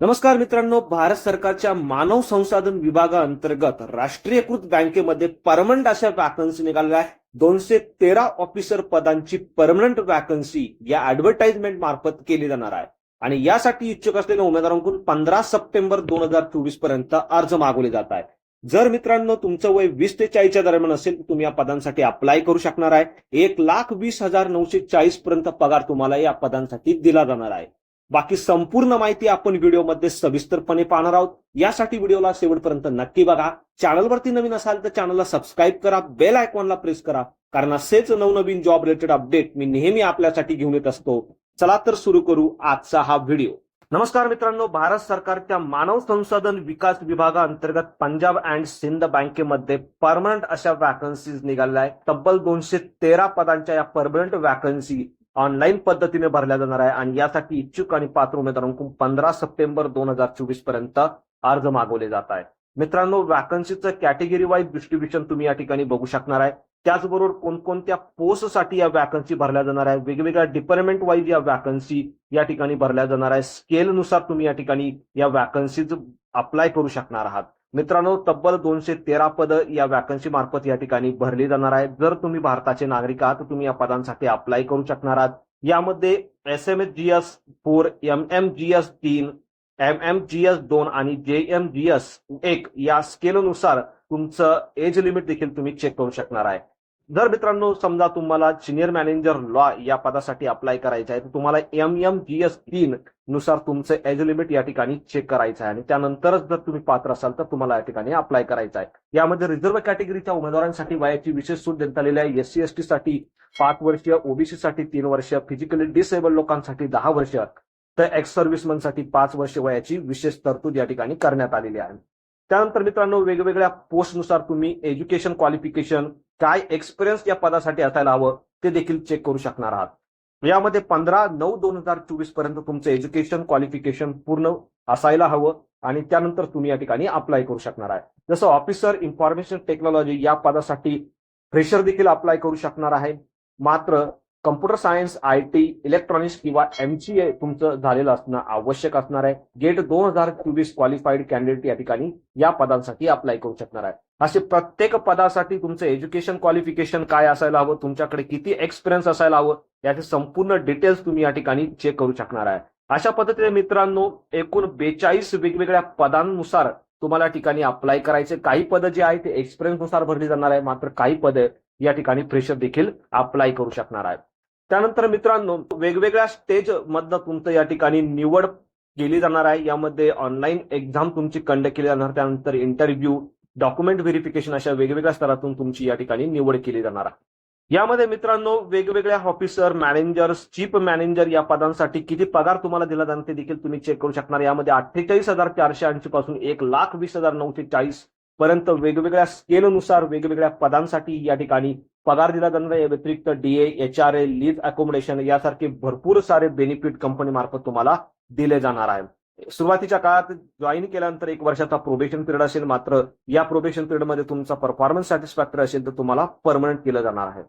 नमस्कार मित्रांनो भारत सरकारच्या मानव संसाधन विभागाअंतर्गत राष्ट्रीयकृत बँकेमध्ये परमनंट अशा वॅकन्सी निघालेल्या आहे दोनशे तेरा ऑफिसर पदांची परमनंट वॅकन्सी या ऍडव्हर्टाइजमेंट मार्फत केली जाणार आहे. आणि यासाठी इच्छुक असलेल्या उमेदवारांकडून पंधरा सप्टेंबर दोन हजार चोवीसपर्यंत अर्ज मागवले जात आहे जर मित्रांनो तुमचं वय वीस ते चाळीसच्या दरम्यान असेल तर तुम्ही या पदांसाठी अप्लाय करू शकणार आहे. एक लाख वीस हजार नऊशे चाळीस पर्यंत पगार तुम्हाला या पदांसाठी दिला जाणार आहे. बाकी संपूर्ण माहिती आपण व्हिडिओमध्ये सविस्तरपणे पाहणार आहोत. यासाठी व्हिडिओला शेवटपर्यंत नक्की बघा. चॅनलवरती नवीन असाल तर चॅनलला सबस्क्राईब करा. बेल आयकॉनला प्रेस करा. कारण असेच नवनवीन जॉब रिलेटेड अपडेट मी नेहमी आपल्यासाठी घेऊन येत असतो. चला तर सुरू करू आजचा हा व्हिडिओ. नमस्कार मित्रांनो. भारत सरकारच्या मानव संसाधन विकास विभागाअंतर्गत पंजाब अँड सिंध बँकेमध्ये परमनंट अशा वॅकन्सीज निघाल्या आहेत. तब्बल दोनशे तेरा पदांच्या या परमनंट वॅकन्सी ऑनलाईन पद्धतीने भरल्या जाणार आहे आणि यासाठी इच्छुक आणि पात्र उमेदवारांकडून पंधरा सप्टेंबर दोन हजार चोवीसपर्यंत अर्ज मागवले जात आहे मित्रांनो वॅकन्सीचं कॅटेगरी वाईज डिस्ट्रीब्युशन तुम्ही या ठिकाणी बघू शकणार आहे. त्याचबरोबर कोणकोणत्या पोस्टसाठी या वॅकन्सी भरल्या जाणार आहे? वेगवेगळ्या डिपार्टमेंट वाईज या वॅकन्सी या ठिकाणी भरल्या जाणार आहे. स्केलनुसार तुम्ही या ठिकाणी या वॅकन्सीज अप्लाय करू शकणार आहात. मित्रांनो तब्बल दोनशे तेरा पद या वॅकन्सी मार्फत या ठिकाणी भरली जाणार आहेत. जर तुम्ही भारताचे नागरिक आहात तुम्ही या पदांसाठी अप्लाय करू शकणार आहात. यामध्ये S M S G S four M M G S तीन एम एम जी एस दोन आणि जे एम जी एस एक या स्केलनुसार तुमचं एज लिमिट देखील तुम्ही चेक करू शकणार आहे. जर मित्रांनो समजा तुम्हाला सिनियर मॅनेजर लॉ या पदासाठी अप्लाय करायचं आहे तर तुम्हाला एम एम जी एस तीन नुसार तुमचं एज लिमिट या ठिकाणी चेक करायचं आहे. आणि त्यानंतरच जर तुम्ही पात्र असाल तर तुम्हाला या ठिकाणी अप्लाय करायचं आहे. यामध्ये रिझर्व्ह कॅटेगरीच्या उमेदवारांसाठी वयाची विशेष सूट देण्यात आलेली आहे. एससी एसटी साठी पाच वर्ष ओबीसी साठी तीन वर्ष फिजिकली डिसेबल लोकांसाठी दहा वर्ष तर एक्स सर्व्हिसमनसाठी पाच वर्ष वयाची विशेष तरतूद या ठिकाणी करण्यात आलेली आहे. त्यानंतर मित्रांनो वेगवेगळ्या पोस्टनुसार तुम्ही एज्युकेशन क्वालिफिकेशन काय एक्सपिरियन्स या पदासाठी असायला हवं ते देखील चेक करू शकणार आहात. यामध्ये पंधरा नऊ दोन हजार चोवीसपर्यंत तुमचं एज्युकेशन क्वालिफिकेशन पूर्ण असायला हवं आणि त्यानंतर तुम्ही या ठिकाणी अप्लाय करू शकणार आहे. जसं ऑफिसर इन्फॉर्मेशन टेक्नॉलॉजी या पदासाठी फ्रेशर देखील अप्लाय करू शकणार आहे. मात्र computer science I T electronics किंवा एमसीए तुमचं झालेलं असणं आवश्यक असणार आहे. गेट दोन हजार चोवीस क्वालिफाईड कॅन्डिडेट या ठिकाणी या पदांसाठी अप्लाय करू शकणार आहे. असे प्रत्येक पदासाठी तुमचं एज्युकेशन क्वालिफिकेशन काय असायला हवं? तुमच्याकडे किती एक्सपिरियन्स असायला हवं? याचे संपूर्ण डिटेल्स तुम्ही या ठिकाणी चेक करू शकणार आहे. अशा पद्धतीने मित्रांनो एकूण बेचाळीस वेगवेगळ्या पदांनुसार तुम्हाला ठिकाणी अप्लाय करायचे. काही पदं जे आहेत ते एक्सपिरियन्सनुसार भरली जाणार आहे. मात्र काही पद या ठिकाणी फ्रेशर देखील अप्लाय करू शकणार आहे. त्यानंतर मित्रांनो वेगवेगळ्या स्टेज मधनं तुमचं या ठिकाणी निवड केली जाणार आहे. यामध्ये ऑनलाईन एक्झाम तुमची कंडक्ट केली जाणार त्यानंतर इंटरव्ह्यू डॉक्युमेंट व्हेरिफिकेशन अशा वेगवेगळ्या स्तरातून तुमची या ठिकाणी निवड केली जाणार आहे. यामध्ये मित्रांनो वेगवेगळ्या ऑफिसर मॅनेजर्स चीफ मॅनेजर या पदांसाठी किती पगार तुम्हाला दिला जाणार ते देखील तुम्ही चेक करू शकणार. यामध्ये अठ्ठेचाळीस हजार चारशे ऐंशी पासून एक लाख वीस हजार नऊशे चाळीस पर्यंत वेगवेगळ्या स्केलनुसार वेगवेगळ्या पदांसाठी या ठिकाणी पगार दिला जाणार या व्यतिरिक्त DA H R A lease accommodation यासारखे भरपूर सारे बेनिफिट कंपनी मार्फत तुम्हाला दिले जाणार आहे. सुरुवातीच्या काळात जॉईन केल्यानंतर एक वर्षाचा प्रोबेशन पिरियड असेल मात्र या प्रोबेशन पिरियडमध्ये तुमचा परफॉर्मन्स सॅटिस्फॅक्टरी असेल तर तुम्हाला परमनंट केलं जाणार आहे.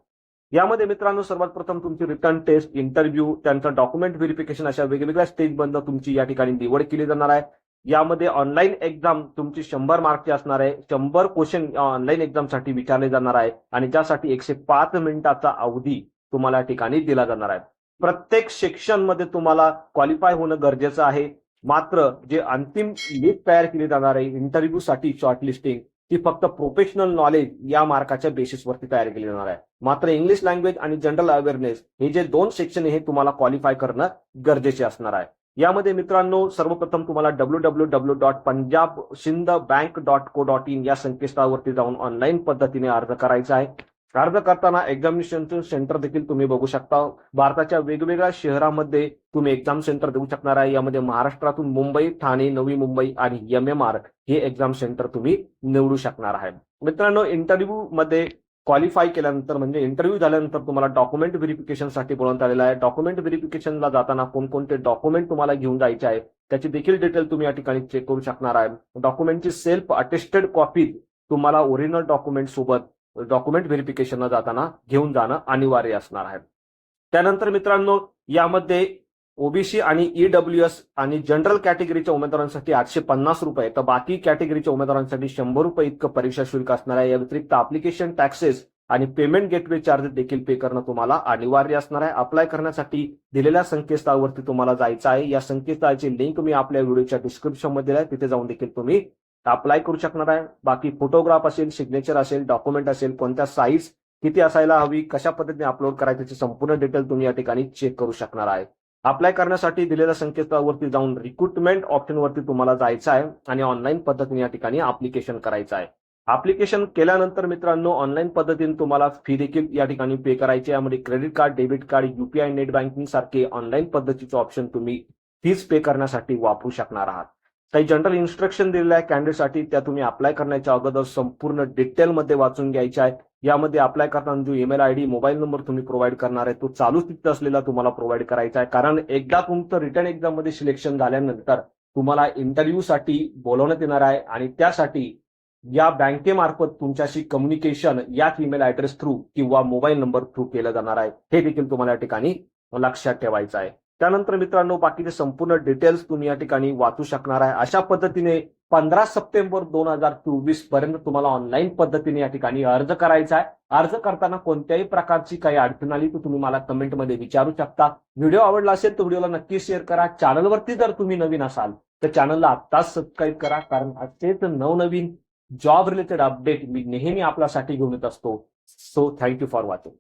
यामध्ये मित्रांनो सर्वात प्रथम तुमची रिटर्न टेस्ट इंटरव्ह्यू त्यांचं डॉक्युमेंट व्हेरिफिकेशन अशा वेगवेगळ्या स्टेजमधनं तुमची या ठिकाणी निवड केली जाणार आहे. यामध्ये ऑनलाईन एक्झाम तुमची शंभर मार्कची असणार आहे. शंभर क्वेश्चन ऑनलाईन एक्झामसाठी विचारले जाणार आहे. आणि ज्यासाठी एकशे पाच मिनिटाचा अवधी तुम्हाला या ठिकाणी दिला जाणार आहे. प्रत्येक सेक्शनमध्ये तुम्हाला क्वालिफाय होणं गरजेचं आहे. मात्र जे अंतिम लिस्ट तयार केली जाणार आहे इंटरव्ह्यू साठी शॉर्टलिस्टिंग ती फक्त प्रोफेशनल नॉलेज या मार्काच्या बेसिसवरती तयार केली जाणार आहे. मात्र इंग्लिश लँग्वेज आणि जनरल अवेअरनेस हे जे दोन सेक्शन हे तुम्हाला क्वालिफाय करणं गरजेचे असणार आहे. यामध्ये मित्रांनो सर्वप्रथम तुम्हाला W W W dot Punjab Sind bank dot co dot in या संकेतस्थळावरती जाऊन ऑनलाईन पद्धतीने अर्ज करायचा आहे. अर्ज करताना एक्झामिनेशनचं सेंटर देखील तुम्ही बघू शकता. भारताच्या वेगवेगळ्या शहरामध्ये तुम्ही एक्झाम सेंटर देऊ शकणार आहे. यामध्ये महाराष्ट्रातून मुंबई ठाणे नवी मुंबई आणि एम एम आर हे एक्झाम सेंटर तुम्ही निवडू शकणार आहे. मित्रांनो इंटरव्ह्यू मध्ये क्वालिफाय केल्यानंतर म्हणजे इंटरव्ह्यू झाल्यानंतर तुम्हाला डॉक्युमेंट व्हेरिफिकेशनसाठी बोलवण्यात आलेलं आहे. डॉक्युमेंट व्हेरिफिकेशनला जाताना कोणकोणते डॉक्युमेंट तुम्हाला घेऊन जायचे आहे त्याची देखील डिटेल तुम्ही या ठिकाणी चेक करू शकणार आहे. डॉक्युमेंटची सेल्फ अटेस्टेड कॉपी तुम्हाला ओरिजिनल डॉक्युमेंट सोबत डॉक्युमेंट व्हेरिफिकेशनला जाताना घेऊन जाणं अनिवार्य असणार आहे. त्यानंतर मित्रांनो यामध्ये ओबीसी आणि ईडब्ल्यू एस आणि जनरल कॅटेगरीच्या उमेदवारांसाठी आठशे पन्नास रुपये. तर बाकी कॅटेगरीच्या उमेदवारांसाठी शंभर रुपये इतकं परीक्षा शुल्क असणार आहे. या व्यतिरिक्त अप्लिकेशन टॅक्सेस आणि पेमेंट गेटवे चार्जेस देखील पे करणं तुम्हाला अनिवार्य असणार आहे. अप्लाय करण्यासाठी दिलेल्या संकेतस्थळावरती तुम्हाला जायचं आहे. या संकेतस्थळाची लिंक मी आपल्या व्हिडिओच्या डिस्क्रिप्शनमध्ये आहे. तिथे जाऊन देखील तुम्ही अप्लाय करू शकणार आहे. बाकी फोटोग्राफ असेल सिग्नेचर असेल डॉक्युमेंट असेल कोणत्या साईज किती असायला हवी कशा पद्धतीने अपलोड करायची त्याची संपूर्ण डिटेल तुम्ही या ठिकाणी चेक करू शकणार आहे. अप्लाय करण्यासाठी दिलेल्या संकेतस्थळावरती जाऊन रिक्रुटमेंट ऑप्शनवरती तुम्हाला जायचं आहे आणि ऑनलाईन पद्धतीने या ठिकाणी अप्लिकेशन करायचं आहे. अप्लिकेशन केल्यानंतर मित्रांनो ऑनलाईन पद्धतीने तुम्हाला फी देखील या ठिकाणी पे करायची आहे. यामध्ये credit card debit card UPI net banking सारखे ऑनलाईन पद्धतीचे ऑप्शन तुम्ही फीज पे करण्यासाठी वापरू शकणार आहात. काही जनरल इन्स्ट्रक्शन दिलेल्या आहे कॅन्डिडेटसाठी त्या तुम्ही अप्लाय करण्याच्या अगोदर संपूर्ण डिटेलमध्ये वाचून घ्यायच्या आहेत. यामध्ये अप्लाय करताना जो ईमेल आयडी मोबाईल नंबर तुम्ही प्रोव्हाइड करणार आहे तो चालू तिथं असलेला तुम्हाला प्रोव्हाइड करायचा आहे. कारण एकदा तुमचं रिटर्न एक्झाममध्ये सिलेक्शन झाल्यानंतर तुम्हाला इंटरव्ह्यूसाठी बोलवण्यात येणार आहे आणि त्यासाठी या बँकेमार्फत तुमच्याशी कम्युनिकेशन याच ईमेल ऍड्रेस थ्रू किंवा मोबाईल नंबर थ्रू केलं जाणार आहे. हे देखील तुम्हाला या ठिकाणी लक्षात ठेवायचं आहे. त्यानंतर मित्रांनो बाकीचे संपूर्ण डिटेल्स तुम्ही या ठिकाणी वाचू शकणार आहे. अशा पद्धतीने पंधरा सप्टेंबर दोन हजार चोवीसपर्यंत तुम्हाला ऑनलाईन पद्धतीने या ठिकाणी अर्ज करायचा आहे. अर्ज करताना कोणत्याही प्रकारची काही अडचण आली तर तुम्ही मला कमेंटमध्ये विचारू शकता. व्हिडिओ आवडला असेल तर व्हिडिओला नक्की शेअर करा. चॅनलवरती जर तुम्ही नवीन असाल तर चॅनलला आत्ताच सबस्क्राईब करा. कारण असेच नवनवीन जॉब रिलेटेड अपडेट मी नेहमी आपल्यासाठी घेऊन येत असतो. So thank you for watching